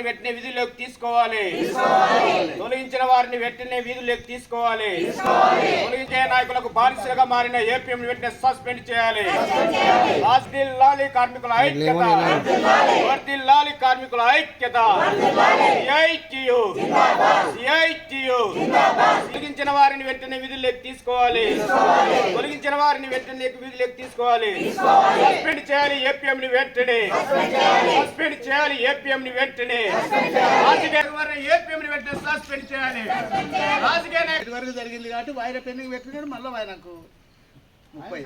వారిని వెంటనే విధుల్లోకి తీసుకోవాలి. తొలగించిన వారిని వెంటనే విధుల్లోకి తీసుకోవాలి. తొలగించే నాయకులకు బానిసలుగా మారిన ఏపీఎం వెంటనే సస్పెండ్ చేయాలి. లాలి కార్మికుల ఐక్యత. వర్ధిల్లాలి కార్మికుల ఐక్యత. సిఐటియు తొలగించిన వారిని వెంటనే విధుల్లోకి తీసుకోవాలి. తొలగించిన వారిని వెంటనే విధుల్లోకి తీసుకోవాలి. సస్పెండ్ చేయాలి ఏపీఎం ని వెంటనే. సస్పెండ్ చేయాలి ఏపీఎం ని వెంటనే. రాజకీయ ఏపీఎం ని వెంటనే సస్పెండ్ చేయాలి. రాజకీయ వరకు జరిగింది కాబట్టి వాయిదా పెండింగ్ పెట్టినాడు మళ్ళీ వాయనకు ముప్పై.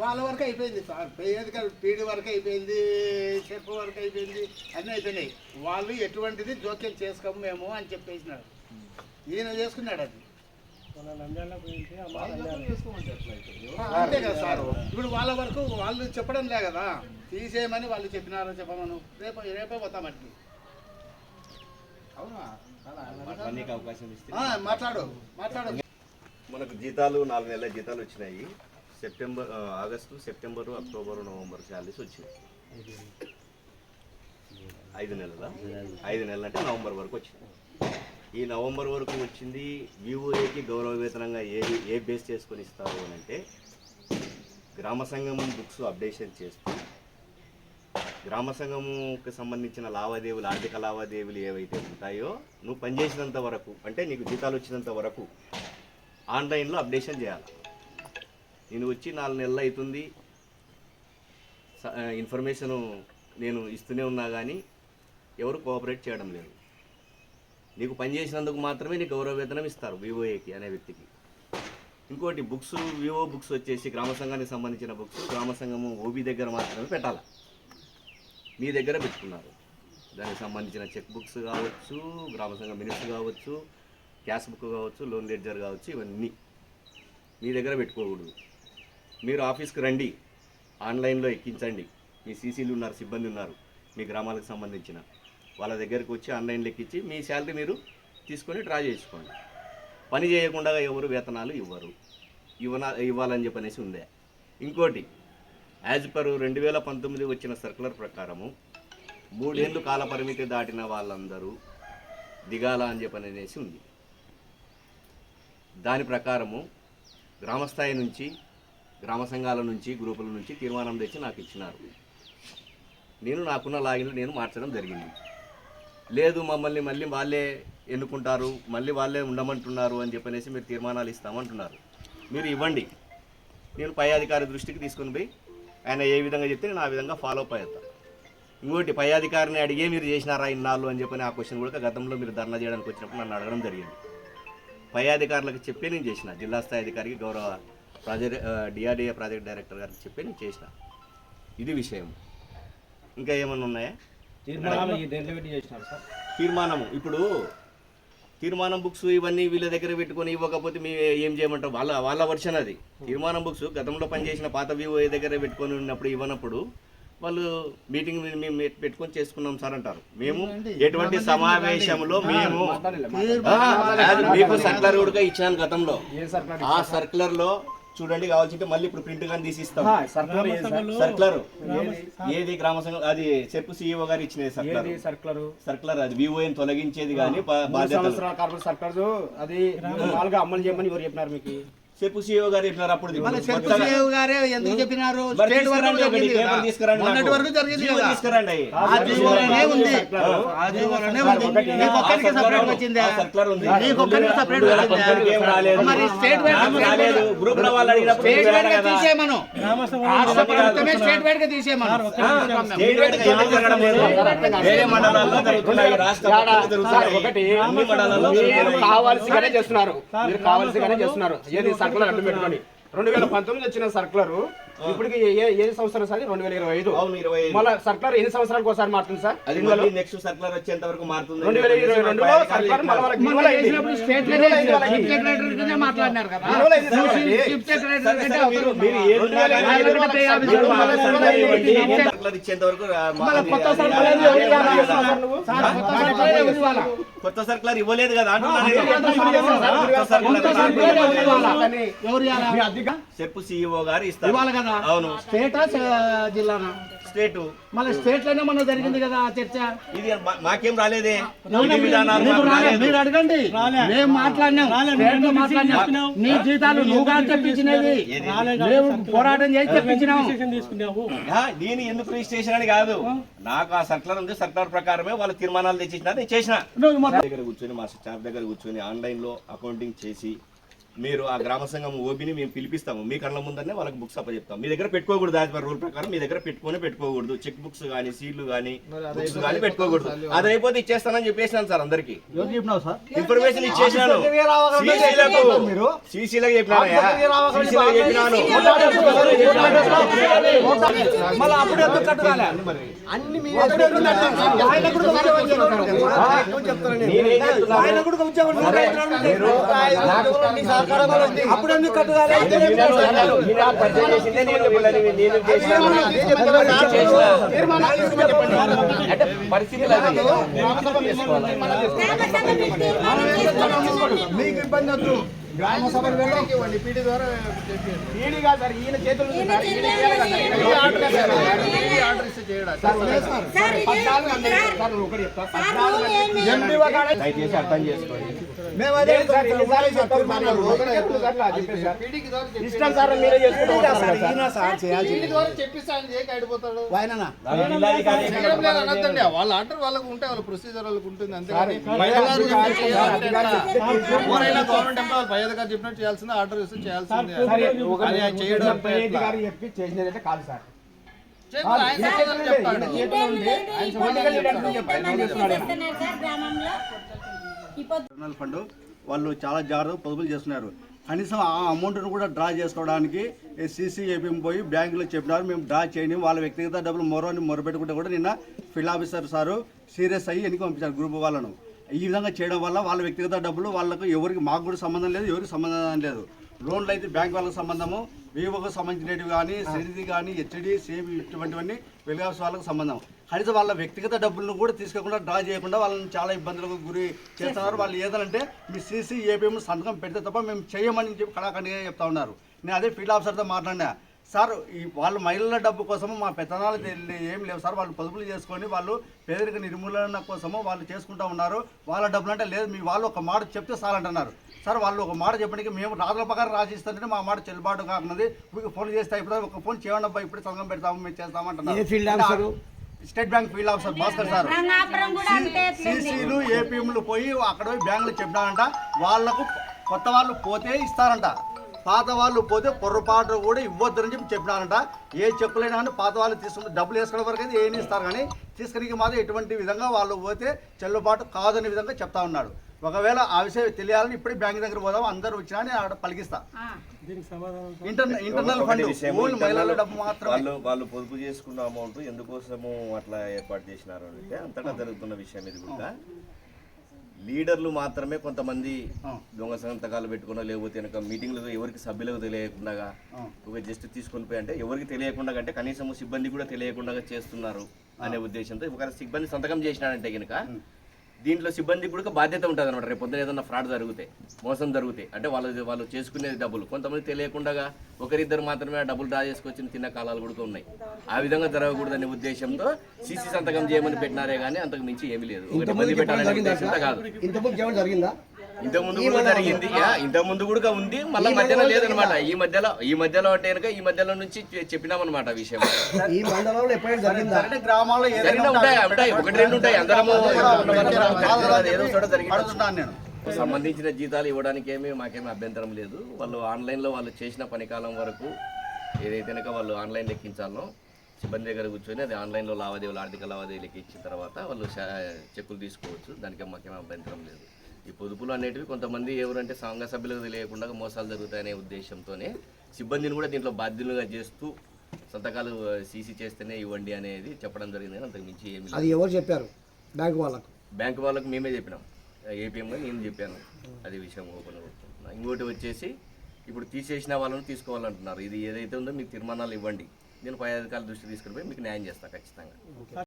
వాళ్ళ వరకు అయిపోయింది సార్. పై అధికారులు పీడి వరకు అయిపోయింది చెప్పు వరకు అయిపోయింది అన్నీ అయిపోయినాయి. వాళ్ళు ఎటువంటిది జోక్యం చేసుకోము మేము అని చెప్పేసినాడు. ఈయన చేసుకున్నాడు అది. అంతే కదా సార్. ఇప్పుడు వాళ్ళ వరకు వాళ్ళు చెప్పడం లే కదా. తీసేయమని వాళ్ళు చెప్పినారో చెప్పమను. రేపు రేపే పోతామట్టి ఆ, మాట్లాడు మాట్లాడు. మనకు జీతాలు నాలుగు నెలల జీతాలు వచ్చినాయి. September August September October November salaries వచ్చింది ఐదు నెలల? ఐదు నెలలు అంటే నవంబర్ వరకు వచ్చింది ఈ నవంబర్ వరకు వచ్చింది వివోఏకి గౌరవ వేతనంగా ఏ ఏ బేస్ చేసుకొని ఇస్తారు అని అంటే గ్రామ సంఘం బుక్స్ అప్డేషన్ చేస్తూ గ్రామ సంఘముకి సంబంధించిన లావాదేవీలు ఆర్థిక లావాదేవీలు ఏవైతే ఉంటాయో నువ్వు పనిచేసినంత వరకు అంటే నీకు జీతాలు వచ్చినంత వరకు ఆన్లైన్లో అప్డేషన్ చేయాలి. నేను వచ్చి నాలుగు నెలలు అవుతుంది. స- ఇన్ఫర్మేషను నేను ఇస్తూనే ఉన్నా కానీ ఎవరు కోఆపరేట్ చేయడం లేదు. నీకు పని చేసినందుకు మాత్రమే నీకు గౌరవ వేతనం ఇస్తారు వివోఏకి అనే వ్యక్తికి. ఇంకోటి బుక్స్ వివో బుక్స్ వచ్చేసి గ్రామ సంఘానికి సంబంధించిన బుక్స్ గ్రామ సంఘము ఓబీ దగ్గర మాత్రమే పెట్టాలి? మీ దగ్గర పెట్టుకున్నారు. దానికి సంబంధించిన చెక్ బుక్స్ కావచ్చు గ్రామ సంఘం మినిట్స్ కావచ్చు క్యాష్ బుక్ కావచ్చు లోన్ లెడ్జర్ కావచ్చు ఇవన్నీ మీ దగ్గర పెట్టుకోకూడదు. మీరు ఆఫీస్కి రండి ఆన్లైన్లో ఎక్కించండి. మీ సీసీలు ఉన్నారు సిబ్బంది ఉన్నారు మీ గ్రామాలకు సంబంధించిన. వాళ్ళ దగ్గరికి వచ్చి ఆన్లైన్లో ఎక్కించి మీ శాలరీ మీరు తీసుకొని డ్రా చేసుకోండి. పని చేయకుండా ఎవరు వేతనాలు ఇవ్వరు. ఇవ్వన ఇవ్వాలని చెప్పనేసి ఉందే. ఇంకోటి యాజ్ పర్ రెండు వేల పంతొమ్మిది వచ్చిన సర్కులర్ ప్రకారము మూడేళ్ళు కాల పరిమితి దాటిన వాళ్ళందరూ దిగాల అని చెప్పనేసి ఉంది. దాని ప్రకారము గ్రామస్థాయి నుంచి గ్రామ సంఘాల నుంచి గ్రూపుల నుంచి తీర్మానం తెచ్చి నాకు ఇచ్చినారు. నేను నాకున్న లాగిన్లు నేను మార్చడం జరిగింది. లేదు మమ్మల్ని మళ్ళీ వాళ్ళే ఎన్నుకుంటారు మళ్ళీ వాళ్ళే ఉండమంటున్నారు అని చెప్పనేసి మీరు తీర్మానాలు ఇస్తామంటున్నారు. మీరు ఇవ్వండి. నేను పై అధికారి దృష్టికి తీసుకుని పోయి ఆయన ఏ విధంగా చెప్తే నేను ఆ విధంగా ఫాలో అప్ అవుతాను ఇంకోటి పై అధికారిని అడిగే మీరు చేసినారా ఇన్నాళ్ళు అని చెప్పని ఆ క్వశ్చన్ కూడా గతంలో మీరు ధర్నా చేయడానికి వచ్చినప్పుడు నన్ను అడగడం జరిగింది. పై అధికారులకు చెప్పి నేను చేసిన. జిల్లా స్థాయి అధికారికి గౌరవ ప్రాజెక్ట్ డిఆర్డిఏ ప్రాజెక్ట్ డైరెక్టర్ గారికి చెప్పి నేను చేసిన. ఇది విషయం. ఇంకా ఏమన్నా ఉన్నాయా? తీర్మానము. ఇప్పుడు తీర్మానం బుక్స్ ఇవన్నీ వీళ్ళ దగ్గర పెట్టుకొని ఇవ్వకపోతే మేము ఏం చేయమంటాం? వాళ్ళ వాళ్ళ వర్షన్ అది. తీర్మానం బుక్స్ గతంలో పనిచేసిన పాత వివో దగ్గర పెట్టుకొని ఉన్నప్పుడు ఇవ్వనప్పుడు వాళ్ళు మీటింగ్ మేము పెట్టుకొని చేసుకున్నాం సార్ అంటారు. మేము ఎటువంటి సమావేశంలో మేము మీకు సర్కులర్ కూడా ఇచ్చాను గతంలో. ఆ సర్కులర్లో చూడండి కావాల్సింటే మళ్ళీ ఇప్పుడు ప్రింట్ కానీ తీసిస్తాం. సర్కార్ ఏది సార్ సర్కులర్ ఏది గ్రామ సంఘం అది చెప్పు సీఈఓ గారు ఇచ్చిన సర్కులర్ సర్కులర్ సర్కులర్ అది వివోఎన్ తొలగించేది కానీ సర్కార్ అది అమలు చేయమని ఎవరు చెప్పినారు మీకు? చెప్పు సీఈఓ గారు చెప్పినారు అప్పుడు గారే ఎందుకు చెప్పినారు స్టేట్ వరకు తీసుకురండి ఒకటి, జరిగింది పేపర్ కదా. తీసుకురండి మొన్నటి నాకు. వరకు జరిగింది జీవో కదా. తీసుకురండి ఆ జీవోలోనే ఉంది ఆ జీవోలోనే ఉంది మీకు ఒక్కరికి సపరేట్ వచ్చింది ఆ సర్కులర్ ఉంది మీకు ఒక్కరికి సపరేట్ ఆ కొందరికి ఏం రాలేదు. మరి స్టేట్ వైడ్ నాకు రాలేదు గ్రూప్లో వాళ్ళు అడిగినప్పుడు స్టేట్ వైడ్గా కదా. తీసేయమను రాష్ట్ర ప్రభుత్వమే స్టేట్ వైడ్గా తీసేయమను స్టేట్ వైడ్గా ఎందుకు జరగడం లేదు? వేరే మండలాల్లో జరుగుతున్నాయి రాష్ట్ర ప్రభుత్వంలో జరుగుతున్నాయి. ఒకటి అన్ని మండలాల్లో మీరు జరుగుతున్నాయి. కావాల్సిగానే చేస్తున్నారు మీరు కావాల్సిగానే చేస్తున్నారు ఏది సర్కులర్ అడ్డు పెట్టుకొని రెండు వేల పంతొమ్మిది వచ్చిన సర్కులర్ ఇప్పటికి ఏ సంవత్సరం సార్ రెండు వేల ఇరవై ఐదు అవును ఇరవై ఐదు. మళ్ళీ సర్కులర్ ఎన్ని సంవత్సరాలకు ఒకసారి మారుతుంది సార్ అది మళ్ళీ నెక్స్ట్ సర్కులర్ వచ్చేంత వరకు మారుతుంది రెండు వేల ఇరవై రెండులో సర్కార్ మళ్ళీ మీరు సర్కులర్ ఇచ్చేంత వరకు కొత్త సర్కులర్ ఇవ్వలేదు కదా చెప్పు సీఈఓ గారు ఇస్తారు. అవును. స్టేటా జిల్లానా? స్టేట్. మళ్ళీ స్టేట్లోనే మన జరిగింది కదా ఆ చర్చ? ఇది మాకేం రాలేదే. మీరు అడగండి. మేము మాట్లాడినాం. నీ జీతాలు నువ్వు కాదు తెప్పించినది పోరాటం చేసి తెప్పించినాం నేను ఎందుకు రిజిస్ట్రేషన్ అని కాదు. నాకు ఆ సర్కులర్ ఉంది సర్కులర్ ప్రకారమే వాళ్ళు తీర్మానాలు తెచ్చిచ్చిన నేను చేసిన దగ్గర కూర్చొని మా స్టాఫ్ దగ్గర కూర్చొని ఆన్లైన్లో అకౌంటింగ్ చేసి మీరు ఆ గ్రామ సంఘం ఓబీని మేము పిలిపిస్తాము. మీ కళ్ళ ముందరనే వాళ్ళకి బుక్స్ అప్పచెప్తాం మీ దగ్గర పెట్టుకోకూడదు యాజ్ పర్ రూల్ ప్రకారం. మీ దగ్గర పెట్టుకొని పెట్టుకోకూడదు. చెక్ బుక్స్ కానీ సీట్లు కానీ బుక్స్ కానీ పెట్టుకోకూడదు. అది అయిపోతే ఇచ్చేస్తానని చెప్పేసినాను సార్ అందరికి. ఇన్ఫర్మేషన్ ఇచ్చేసినాను. సీసీలకు చెప్పినాను. అన్ని అప్పుడు ఎందుకు. అంటే పరిస్థితులు అది. మీకు ఇబ్బంది వద్దు గ్రామ సభలు పీడి ద్వారా కాదు సార్ ఈయన చేతులు ఆర్డర్ ఇస్తే చేయడా సార్, ఒకటి చెప్తా. దయచేసి అర్థం చేసుకోండి. మేము అదే సార్, ఎన్నిసార్లు. ఇష్టం సార్ మీరే వాళ్ళ ఆర్డర్ వాళ్ళకు ఉంటే వాళ్ళ ప్రొసీజర్ వాళ్ళకు ఉంటుంది గవర్నమెంట్ ఎంప్లాయ్ చెప్పినట్టు చేయాల్సిందే ఆర్డర్ ఇస్తే చేయాల్సిందే అది ఆయన చేయడం చెప్పి చేసినదైతే కాదు సార్. ఫండ్ వాళ్ళు చాలా జాగ్రత్తగా పొదుపులు చేస్తున్నారు. కనీసం ఆ అమౌంట్ను కూడా డ్రా చేసుకోవడానికి సీసీ ఏపీఎం పోయి బ్యాంకులో చెప్పినారు మేము డ్రా చేయని వాళ్ళ వ్యక్తిగత డబ్బులు మొరో అని మొరపెట్టుకుంటే కూడా నిన్న ఫిల్ ఆఫీసర్ సారు సీరియస్ అయ్యి ఎన్నిక పంపించారు గ్రూప్ వాళ్ళను. ఈ విధంగా చేయడం వల్ల వాళ్ళ వ్యక్తిగత డబ్బులు వాళ్ళకు ఎవరికి మాకు కూడా సంబంధం లేదు ఎవరికి సంబంధం లేదు. లోన్లు అయితే బ్యాంక్ వాళ్ళకి సంబంధము వివోకు సంబంధించినవి కానీ సరిది కానీ హెచ్డి సేమ్ ఇటువంటివన్నీ వెలుగాల్సిన వాళ్ళకు సంబంధం. కనీసం వాళ్ళ వ్యక్తిగత డబ్బులను కూడా తీసుకోకుండా డ్రా చేయకుండా వాళ్ళని చాలా ఇబ్బందులకు గురి చేస్తున్నారు. వాళ్ళు ఏదంటే మీ సీసీ ఏపీఎం సంతకం పెడితే తప్ప మేము చేయమని చెప్పి కళాఖండిగా చెప్తా ఉన్నారు. నేను అదే ఫీల్డ్ ఆఫీసర్తో మాట్లాడినా. సార్ ఈ వాళ్ళు మహిళల డబ్బు కోసము మా పెత్తనాలు తెలి- ఏం లేవు సార్. వాళ్ళు పొదుపులు చేసుకొని వాళ్ళు పేదరిక నిర్మూలన కోసము వాళ్ళు చేసుకుంటా ఉన్నారు. వాళ్ళ డబ్బులు అంటే లేదు మీ వాళ్ళు ఒక మాట చెప్తే సార్ అంటున్నారు సార్ వాళ్ళు ఒక మాట చెప్పడానికి మేము రాజుల ప్రకారం రాసిస్తుంటే మా మాట చెల్లుబాటు కాకున్నది మీకు ఫోన్ చేస్తే అయిపోతుంది ఒక ఫోన్ చేయండి అబ్బా ఇప్పుడు సంతకం పెడతాము మేము చేస్తామంటున్నారు. State Bank field officer Bhaskar sir. Rangapuram కూడా అంతే సీసీలు ఏపీఎంలు పోయి అక్కడ పోయి బ్యాంకులు చెప్పినారంట. వాళ్ళకు కొత్త వాళ్ళు పోతే ఇస్తారంట. పాత వాళ్ళు పోతే పొరపాటు కూడా ఇవ్వద్దని చెప్పి చెప్పినారంట. ఏ చెక్కులైనా కానీ పాత వాళ్ళు తీసుకుని డబ్బులు వేసుకోవడం వరకు అయితే ఏమి ఇస్తారు కానీ తీసుకుని మాత్రం ఎటువంటి విధంగా వాళ్ళు పోతే చెల్లుబాటు కాదనే విధంగా చెప్తా ఉన్నాడు. ఒకవేళ ఆ విషయం తెలియాలని ఇప్పుడే బ్యాంక్ దగ్గర పోదాం అందరూ వచ్చినా నేను అక్కడ పలికిస్తా. ఇంటర్నల్ ఫండ్ ఓన్లీ మహిళల డబ్బు మాత్రమే. వాళ్ళు వాళ్ళు పొదుపు చేసుకున్న అమౌంట్ ఎందుకోసము అట్లా ఏర్పాటు చేసినారు అంటే అంతటా జరుగుతున్న విషయం ఇది కూడా. లీడర్లు మాత్రమే కొంతమంది దొంగ సంతకాలు పెట్టుకున్నా లేకపోతే కనుక మీటింగ్లు ఎవరికి సభ్యులకు తెలియకుండా ఒక జస్ట్ తీసుకొని పోయి అంటే ఎవరికి తెలియకుండా అంటే కనీసం సిబ్బంది కూడా తెలియకుండా చేస్తున్నారు అనే ఉద్దేశంతో ఒక సిబ్బంది సంతకం చేసినాడంటే కనుక దీంట్లో సిబ్బంది కూడా బాధ్యత ఉంటుంది అనమాట రేపు పొద్దున ఏదైనా ఫ్రాడ్ జరిగితే మోసం జరిగితే అంటే వాళ్ళు వాళ్ళు చేసుకునేది డబ్బులు. కొంతమంది తెలియకుండా ఒకరిద్దరు మాత్రమే డబ్బులు డ్రా చేసుకొచ్చిన తిన్న కాలాలు కూడా ఉన్నాయి. ఆ విధంగా జరగకూడదనే ఉద్దేశంతో సీసీ సంతకం చేయమని పెట్టినారే కానీ అంతకు మించి ఏమీ లేదు. కాదు. ఇంత ముందు కూడా జరిగింది. యా, ఇంత ముందు కూడా ఉంది మళ్ళీ మధ్యలో లేదనమాట. ఈ మధ్యలో ఈ మధ్యలో అంటే కనుక ఈ మధ్యలో నుంచి చెప్పినామన్నమాట ఆ విషయం. ఈ మండలంలో ఎప్పుడైనా జరిగిందా? అంటే గ్రామాల్లో ఏదైనా జరిగిన ఉంటాయి ఉంటాయి. ఒకటి రెండు ఉంటాయి. అందరము ఏదో చోట జరిగింది. అడుగుతున్నాను నేను. సంబంధించిన జీతాలు ఇవ్వడానికి ఏమీ మాకేమీ అభ్యంతరం లేదు. వాళ్ళు ఆన్లైన్లో వాళ్ళు చేసిన పనికాలం వరకు ఏదైతే వాళ్ళు ఆన్లైన్ లెక్కించాలో సిబ్బంది దగ్గర కూర్చొని అది ఆన్లైన్లో లావాదేవీలు ఆర్థిక లావాదేవీలు ఇచ్చిన తర్వాత వాళ్ళు చెక్కులు తీసుకోవచ్చు. దానికి మాకేమీ అభ్యంతరం లేదు. ఈ పొదుపులు అనేటివి కొంతమంది ఎవరంటే సంఘ సభ్యులకు తెలియకుండా మోసాలు జరుగుతాయనే ఉద్దేశంతోనే సిబ్బందిని కూడా దీంట్లో బాధ్యులుగా చేస్తూ సంతకాలు సీసీ చేస్తేనే ఇవ్వండి అనేది చెప్పడం జరిగింది. అంతకు మించి ఏమీ అది ఎవరు చెప్పారు? బ్యాంక్ వాళ్ళకు? బ్యాంక్ వాళ్ళకి మేమే చెప్పినాం. ఏపీఎంగా నేను చెప్పాను. అది విషయం ఓపెన్ ఇంకోటి వచ్చేసి ఇప్పుడు తీసేసిన వాళ్ళని తీసుకోవాలంటున్నారు. ఇది ఏదైతే ఉందో మీకు తీర్మానాలు ఇవ్వండి. నేను పై అధికారుల దృష్టి తీసుకుని పోయి మీకు న్యాయం చేస్తాను ఖచ్చితంగా.